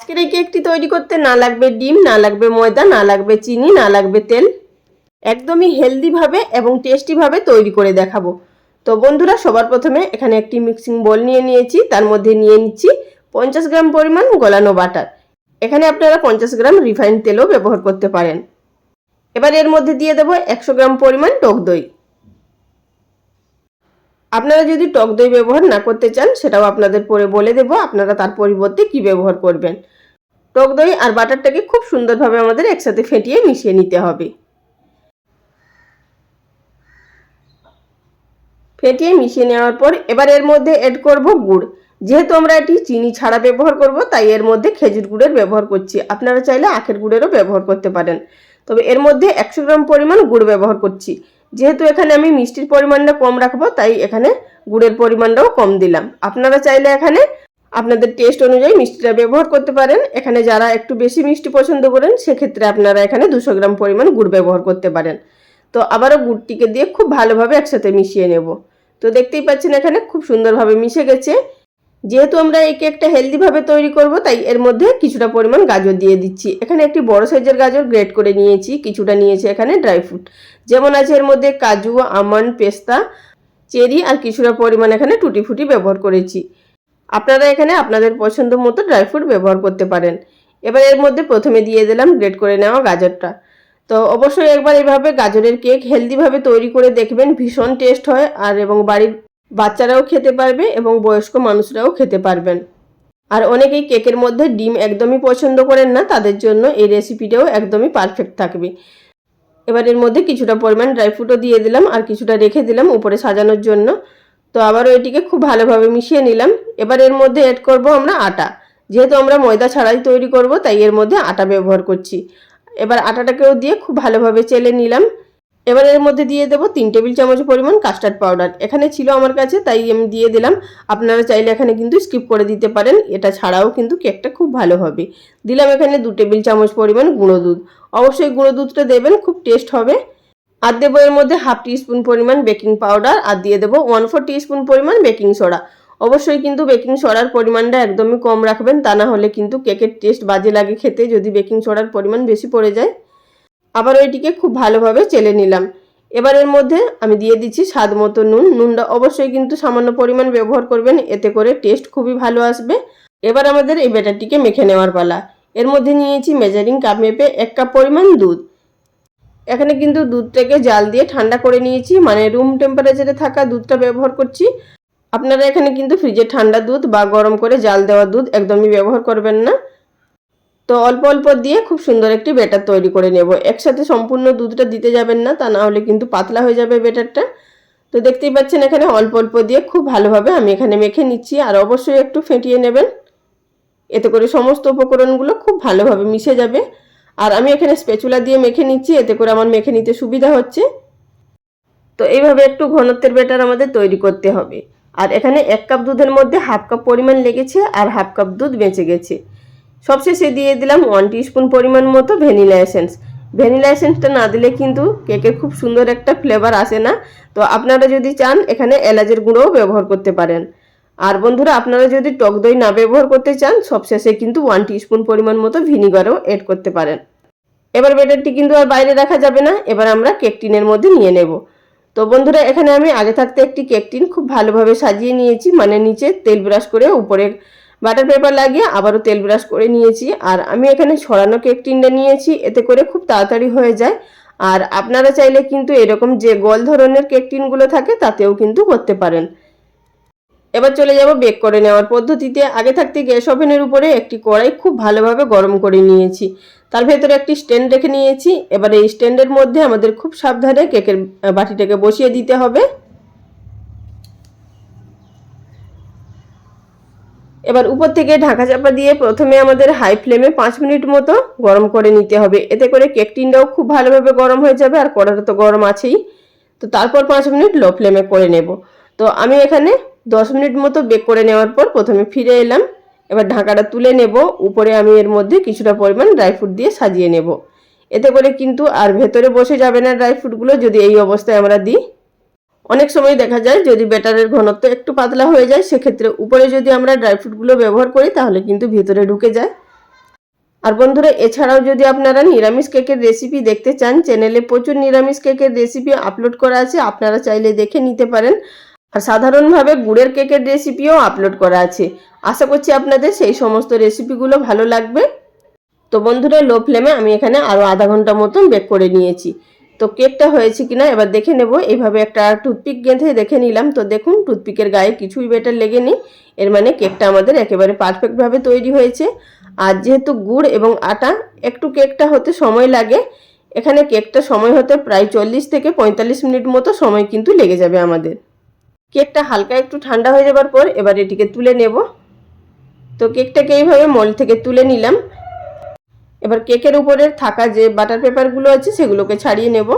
আজকের এই কেকটি তৈরি করতে না লাগবে ডিম, না লাগবে ময়দা, না লাগবে চিনি, না লাগবে তেল। একদমই হেলদিভাবে এবং টেস্টিভাবে তৈরি করে দেখাবো। তো বন্ধুরা, সবার প্রথমে এখানে একটি মিক্সিং বোল নিয়ে নিয়েছি। তার মধ্যে নিয়ে নিচ্ছি পঞ্চাশ গ্রাম পরিমাণ গলানো বাটার। এখানে আপনারা পঞ্চাশ গ্রাম রিফাইন তেলও ব্যবহার করতে পারেন। এবার এর মধ্যে দিয়ে দেবো একশো গ্রাম পরিমাণ টক দই। আপনারা যদি টক দই ব্যবহার না করতে চান, সেটাও আপনাদের পরে বলে দেব আপনারা তার পরিবর্তে কি ব্যবহার করবেন। টক দই আর বাটারটাকে খুব সুন্দরভাবে আমাদের একসাথে ফেটিয়ে মিশিয়ে নিতে হবে। ফেটিয়ে মিশিয়ে নেওয়ার পর এবার এর মধ্যে অ্যাড করব গুড়। যেহেতু আমরা এটি চিনি ছাড়া ব্যবহার করব, তাই এর মধ্যে খেজুর গুড়ের ব্যবহার করছি। আপনারা চাইলে আখের গুড়েরও ব্যবহার করতে পারেন। তবে এর মধ্যে একশো গ্রাম পরিমাণ গুড় ব্যবহার করছি। যেহেতু এখানে আমি মিষ্টির পরিমাণটা কম রাখব, তাই এখানে গুড়ের পরিমাণটাও কম দিলাম। আপনারা চাইলে এখানে আপনাদের টেস্ট অনুযায়ী মিষ্টিটা ব্যবহার করতে পারেন। এখানে যারা একটু বেশি মিষ্টি পছন্দ করেন, সেক্ষেত্রে আপনারা এখানে দুশো গ্রাম পরিমাণ গুড় ব্যবহার করতে পারেন। তো আবারও গুড়টিকে দিয়ে খুব ভালোভাবে একসাথে মিশিয়ে নেব। তো দেখতেই পাচ্ছেন এখানে খুব সুন্দরভাবে মিশে গেছে। যেহেতু আমরা এই কেকটা হেলদিভাবে তৈরি করব, তাই এর মধ্যে কিছুটা পরিমাণ গাজর দিয়ে দিচ্ছি। এখানে একটি বড় সাইজের গাজর গ্রেট করে নিয়েছি, কিছুটা নিয়েছি এখানে ড্রাই ফ্রুট যেমন আছে এর মধ্যে কাজু, আমন্ড, পেস্তা, চেরি আর কিছুটা পরিমাণ এখানে টুটি ফুটি ব্যবহার করেছি। আপনারা এখানে আপনাদের পছন্দ মতো ড্রাই ফ্রুট ব্যবহার করতে পারেন। এবার এর মধ্যে প্রথমে দিয়ে দিলাম গ্রেট করে নেওয়া গাজরটা। তো অবশ্যই একবার এভাবে গাজরের কেক হেলদিভাবে তৈরি করে দেখবেন, ভীষণ টেস্ট হয় আর এবং বাড়ির বাচ্চারাও খেতে পারবে এবং বয়স্ক মানুষরাও খেতে পারবেন। আর অনেকেই কেকের মধ্যে ডিম একদমই পছন্দ করেন না, তাদের জন্য এই রেসিপিটাও একদমই পারফেক্ট থাকবে। এবার এর মধ্যে কিছুটা পরিমাণ ড্রাই ফ্রুটও দিয়ে দিলাম আর কিছুটা রেখে দিলাম উপরে সাজানোর জন্য। তো আবারও এটিকে খুব ভালোভাবে মিশিয়ে নিলাম। এবার এর মধ্যে অ্যাড করব আমরা আটা। যেহেতু আমরা ময়দা ছাড়াই তৈরি করব, তাই এর মধ্যে আটা ব্যবহার করছি। এবার আটাটাকেও দিয়ে খুব ভালোভাবে চেলে নিলাম। এবার এর মধ্যে দিয়ে দেবো তিন টেবিল চামচ পরিমাণ কাস্টার্ড পাউডার এখানে ছিল আমার কাছে, তাই আমি দিয়ে দিলাম। আপনারা চাইলে এখানে কিন্তু স্কিপ করে দিতে পারেন। এটা ছাড়াও কিন্তু কেকটা খুব ভালো হবে। দিলাম এখানে দু টেবিল চামচ পরিমাণ গুঁড়ো দুধ। অবশ্যই গুঁড়ো দুধটা দেবেন, খুব টেস্ট হবে। আর দেবো এর মধ্যে হাফ টিস্পুন পরিমাণ বেকিং পাউডার আর দিয়ে দেবো ওয়ান ফোর টিস্পুন পরিমাণ বেকিং সোডা অবশ্যই কিন্তু বেকিং সোডার পরিমাণটা একদমই কম রাখবেন, তা না হলে কিন্তু কেকের টেস্ট বাজে লাগে খেতে, যদি বেকিং সোডার পরিমাণ বেশি পড়ে যায়। আবার ওইটিকে খুব ভালোভাবে চেলে নিলাম। এবার এর মধ্যে আমি দিয়ে দিচ্ছি স্বাদ মতো নুন। নুনটা অবশ্যই কিন্তু সামান্য পরিমাণ ব্যবহার করবেন, এতে করে টেস্ট খুবই ভালো আসবে। এবার আমাদের এই ব্যাটারটিকে মেখে নেওয়ার পালা। এর মধ্যে নিয়েছি মেজারিং কাপ মেপে এক কাপ পরিমাণ দুধ। এখানে কিন্তু দুধটাকে জাল দিয়ে ঠান্ডা করে নিয়েছি মানে রুম টেম্পারেচারে থাকা দুধটা ব্যবহার করছি। আপনারা এখানে কিন্তু ফ্রিজে ঠান্ডা দুধ বা গরম করে জাল দেওয়া দুধ একদমই ব্যবহার করবেন না। তো অল্প অল্প দিয়ে খুব সুন্দর একটি ব্যাটার তৈরি করে নেব। একসাথে সম্পূর্ণ দুধটা দিতে যাবেন না, তা না হলে কিন্তু পাতলা হয়ে যাবে ব্যাটারটা তো দেখতেই পাচ্ছেন এখানে অল্প অল্প দিয়ে খুব ভালোভাবে আমি এখানে মেখে নিচ্ছি, আর অবশ্যই একটু ফেটিয়ে নেবেন। এতে করে সমস্ত উপকরণগুলো খুব ভালোভাবে মিশে যাবে। আর আমি এখানে স্পেচুলা দিয়ে মেখে নিচ্ছি, এতে করে আমার মেখে নিতে সুবিধা হচ্ছে। তো এইভাবে একটু ঘনত্বের ব্যাটার আমাদের তৈরি করতে হবে। আর এখানে এক কাপ দুধের মধ্যে হাফ কাপ পরিমাণ লেগেছে, আর হাফ কাপ দুধ বেঁচে গেছে। সবশেষে দিয়ে দিলাম ওয়ান স্পুন পরিমাণ মতো ভ্যানিলা এসেন্স ভ্যানিলা এসেন্সটা না দিলে কিন্তু কেকের খুব সুন্দর একটা ফ্লেভার আসে না। তো আপনারা যদি চান, এখানে এলাচের গুঁড়োও ব্যবহার করতে পারেন। আর বন্ধুরা, আপনারা যদি টক দই না ব্যবহার করতে চান, সবশেষে কিন্তু ওয়ান স্পুন পরিমাণ মতো ভিনিগারও এড করতে পারেন। এবার ব্যাটারটি কিন্তু আর বাইরে রাখা যাবে না। এবার আমরা কেক টিনের মধ্যে নিয়ে নেব। তো বন্ধুরা, এখানে আমি আগে থাকতে একটি কেক টিন খুব ভালোভাবে সাজিয়ে নিয়েছি। মানে নিচে তেল ব্রাশ করে উপরে বাটার পেপার লাগিয়ে আবারও তেল ব্রাশ করে নিয়েছি। আর আমি এখানে ছড়ানো কেক টিনটা নিয়েছি, এতে করে খুব তাড়াতাড়ি হয়ে যায়। আর আপনারা চাইলে কিন্তু এরকম যে গোল ধরনের কেক টিনগুলো থাকে, তাতেও কিন্তু করতে পারেন। এবার চলে যাব বেক করে নেওয়ার পদ্ধতিতে। আগে থাকতে গ্যাস ওভেনের উপরে একটি কড়াই খুব ভালোভাবে গরম করে নিয়েছি। তার ভেতরে একটি স্ট্যান্ড রেখে নিয়েছি। এবার এই স্ট্যান্ডের মধ্যে আমাদের খুব সাবধানে কেকের বাটিটাকে বসিয়ে দিতে হবে। এবার উপর থেকে ঢাকা চাপা দিয়ে প্রথমে আমাদের হাই ফ্লেমে পাঁচ মিনিট মতো গরম করে নিতে হবে। এতে করে কেক টিনটাও খুব ভালোভাবে গরম হয়ে যাবে আর কড়াটা তো গরম আছেই। তো তারপর পাঁচ মিনিট লো ফ্লেমে করে নেব। তো আমি এখানে দশ মিনিট মতো বেক করে নেওয়ার পর প্রথমে ফিরে এলাম। এবার ঢাকাটা তুলে নেব। উপরে আমি এর মধ্যে কিছুটা পরিমাণ ড্রাই ফ্রুট দিয়ে সাজিয়ে নেব। এতে করে কিন্তু আর ভেতরে বসে যাবে না ড্রাই ফ্রুটগুলো যদি এই অবস্থায় আমরা দিই অনেক সময় দেখা যায় যদি ব্যাটারের ঘনত্ব একটু পাতলা হয়ে যায়, সেক্ষেত্রে উপরে যদি আমরা ড্রাই ফ্রুটগুলো ব্যবহার করি, তাহলে কিন্তু ভিতরে ঢুকে যায়। আর বন্ধুরা, এছাড়াও যদি আপনারা নিরামিষ কেকের রেসিপি দেখতে চান চ্যানেলে প্রচুর নিরামিষ কেকের রেসিপি আপলোড করা আছে, আপনারা চাইলে দেখে নিতে পারেন। আর সাধারণভাবে গুড়ের কেকের রেসিপিও আপলোড করা আছে। আশা করছি আপনাদের সেই সমস্ত রেসিপিগুলো ভালো লাগবে। তো বন্ধুরা লো ফ্লেমে আমি এখানে আরও আধা ঘণ্টা মতন বেক করে নিয়েছি। তো কেকটা হয়েছে কিনা এবার দেখে নেব। এইভাবে একটা টুথপিক গেঁথে দেখে নিলাম। তো দেখুন, টুথপিকের গায়ে কিছুই বেটার লেগে নেই এর মানে কেকটা আমাদের একেবারে পারফেক্টভাবে তৈরি হয়েছে। আর যেহেতু গুড় এবং আটা, একটু কেকটা হতে সময় লাগে। এখানে কেকটা সময় হতে প্রায় চল্লিশ থেকে পঁয়তাল্লিশ মিনিট মতো সময় কিন্তু লেগে যাবে আমাদের। কেকটা হালকা একটু ঠান্ডা হয়ে যাবার পর এবার এটিকে তুলে নেব। তো কেকটাকে এইভাবে মল থেকে তুলে নিলাম। এবার কেকের উপরে থাকা যে বাটার পেপারগুলো আছে সেগুলোকে ছাড়িয়ে নেব।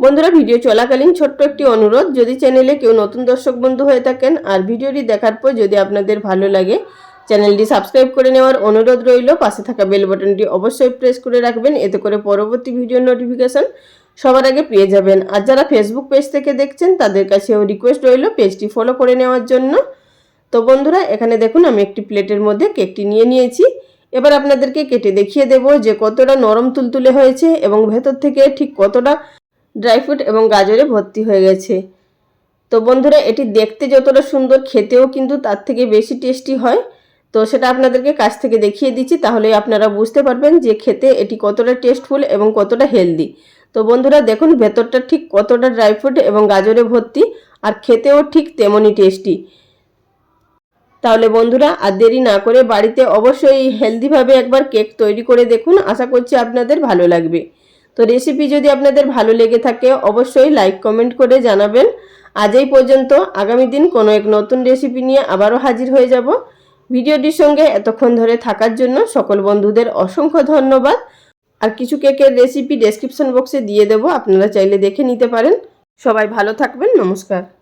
বন্ধুরা, ভিডিও চলাকালীন ছোট্ট একটি অনুরোধ, যদি চ্যানেলে কেউ নতুন দর্শক বন্ধু হয়ে থাকেন আর ভিডিওটি দেখার পর যদি আপনাদের ভালো লাগে, চ্যানেলটি সাবস্ক্রাইব করে নেওয়ার অনুরোধ রইল। পাশে থাকা বেল বাটনটি অবশ্যই প্রেস করে রাখবেন, এতে করে পরবর্তী ভিডিও নোটিফিকেশন সবার আগে পেয়ে যাবেন। আর যারা ফেসবুক পেজ থেকে দেখছেন, তাদের কাছেও রিকোয়েস্ট রইল পেজটি ফলো করে নেওয়ার জন্য। তো বন্ধুরা, এখানে দেখুন আমি একটি প্লেটের মধ্যে কেকটি নিয়ে নিয়েছি। এবার আপনাদেরকে কেটে দেখিয়ে দেব যে কতটা নরম তুলতুলে হয়েছে এবং ভেতর থেকে ঠিক কতটা ড্রাই ফ্রুট এবং গাজরে ভর্তি হয়ে গেছে। তো বন্ধুরা, এটি দেখতে যতটা সুন্দর খেতেও কিন্তু তার থেকে বেশি টেস্টি হয়। তো সেটা আপনাদেরকে কাছ থেকে দেখিয়ে দিচ্ছি, তাহলে আপনারা বুঝতে পারবেন যে খেতে এটি কতটা টেস্টফুল এবং কতটা হেলদি। তো বন্ধুরা, দেখুন ভেতরটা ঠিক কতটা ড্রাই ফ্রুট এবং গাজরে ভর্তি, আর খেতেও ঠিক তেমনই টেস্টি। তাহলে বন্ধুরা আর দেরি না করে বাড়িতে অবশ্যই হেলদিভাবে একবার কেক তৈরি করে দেখুন। আশা করছি আপনাদের ভালো লাগবে। তো রেসিপি যদি আপনাদের ভালো লেগে থাকে, অবশ্যই লাইক কমেন্ট করে জানাবেন। আজ এই পর্যন্ত। আগামী দিন কোনো এক নতুন রেসিপি নিয়ে আবারও হাজির হয়ে যাব। ভিডিওটির সঙ্গে এতক্ষণ ধরে থাকার জন্য সকল বন্ধুদের অসংখ্য ধন্যবাদ। আর কিছু কেকের রেসিপি ডেসক্রিপশন বক্সে দিয়ে দেবো। আপনারা চাইলে দেখে নিতে পারেন। সবাই ভালো থাকবেন। নমস্কার।